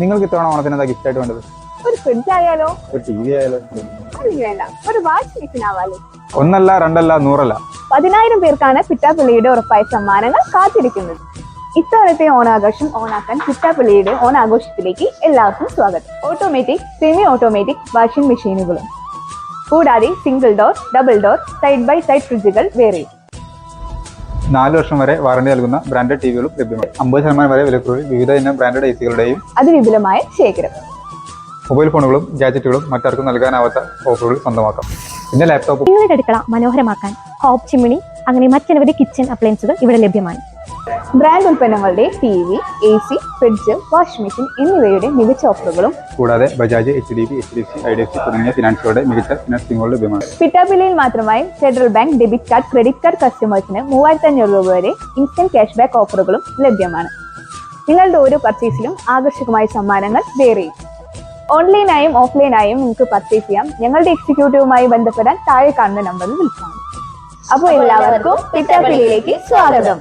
നിങ്ങൾക്ക് ഇത്തവണ ഓണത്തിന് എന്താ ഗിഫ്റ്റ് ആയിട്ട് വേണ്ടത്? ഒരു ഫ്രിഡ്ജ് ആയാലോ? ഒരു ടി വി ആയാലും? വേണ്ട. ഒരു വാഷിംഗ് മെഷീൻ ആവാലോ? ഒന്നല്ല രണ്ടല്ല നൂറല്ല. പതിനായിരം പേർക്കാണ് പിറ്റാപ്പള്ളിയുടെ ഉറപ്പായ സമ്മാനങ്ങൾ കാത്തിരിക്കുന്നത്. ഇത്തവണത്തെ ഓണാഘോഷം ഓണാക്കാൻ പിറ്റാപ്പള്ളിയുടെ ഓണാഘോഷത്തിലേക്ക് എല്ലാവർക്കും സ്വാഗതം. ഓട്ടോമാറ്റിക് സെമി ഓട്ടോമാറ്റിക് വാഷിംഗ് മെഷീനുകളും കൂടാതെ single door double door side by side ഫ്രിഡ്ജുകൾ വേറെയും. നാല് വർഷം വരെ വാറണ്ടി നൽകുന്ന ബ്രാൻഡഡ് ടിവികളും ലഭ്യമാണ്. അമ്പത് ശതമാനം വരെ വിലക്കുറവിൽ വിവിധ ഇനം ബ്രാൻഡഡ് എ സികളുടെയും അതിവിപുലമായ ശേഖരം. മൊബൈൽ ഫോണുകളും ഗാജറ്റുകളും മറ്റാർക്കും നൽകാനാവാത്ത ഓഫറുകൾ സ്വന്തമാക്കാം. പിന്നെ ലാപ്ടോപ്പ് നിങ്ങളുടെ അടുക്കള മനോഹരമാക്കാൻ ഹോപ്പ് ചിമ്മിണി അങ്ങനെ മറ്റനവധി കിച്ചൺ അപ്ലയൻസുകൾ ഇവിടെ ലഭ്യമാണ്. ബ്രാൻഡ് ഉൽപ്പന്നങ്ങളുടെ T V A C fridge washing machine എന്നിവയുടെ മികച്ച ഓഫറുകളും കൂടാതെ Bajaj H D B H D C I D F C തുടങ്ങിയ ഫിനാൻസുകളുടെ മികച്ച ഫിനാൻസ് ലഭ്യമാണ് പിറ്റാപ്പിള്ളിയിൽ മാത്രമായി Federal Bank debit card credit card കസ്റ്റമേഴ്സിന് മൂവായിരത്തി അഞ്ഞൂറ് രൂപ വരെ ഇൻസ്റ്റന്റ് ക്യാഷ് ബാക്ക് ഓഫറുകളും ലഭ്യമാണ്. നിങ്ങളുടെ ഓരോ പർച്ചേസിലും ആകർഷകമായ സമ്മാനങ്ങൾ വേറെ ഓൺലൈനായും ഓഫ്ലൈനായും നിങ്ങൾക്ക് പർച്ചേസ് ചെയ്യാം. ഞങ്ങളുടെ എക്സിക്യൂട്ടീവുമായി ബന്ധപ്പെടാൻ താഴെ കാണുന്ന നമ്പറിൽ വിളിക്കാം. അപ്പോൾ എല്ലാവർക്കും പിറ്റാപ്പിള്ളിയിലേക്ക് സ്വാഗതം.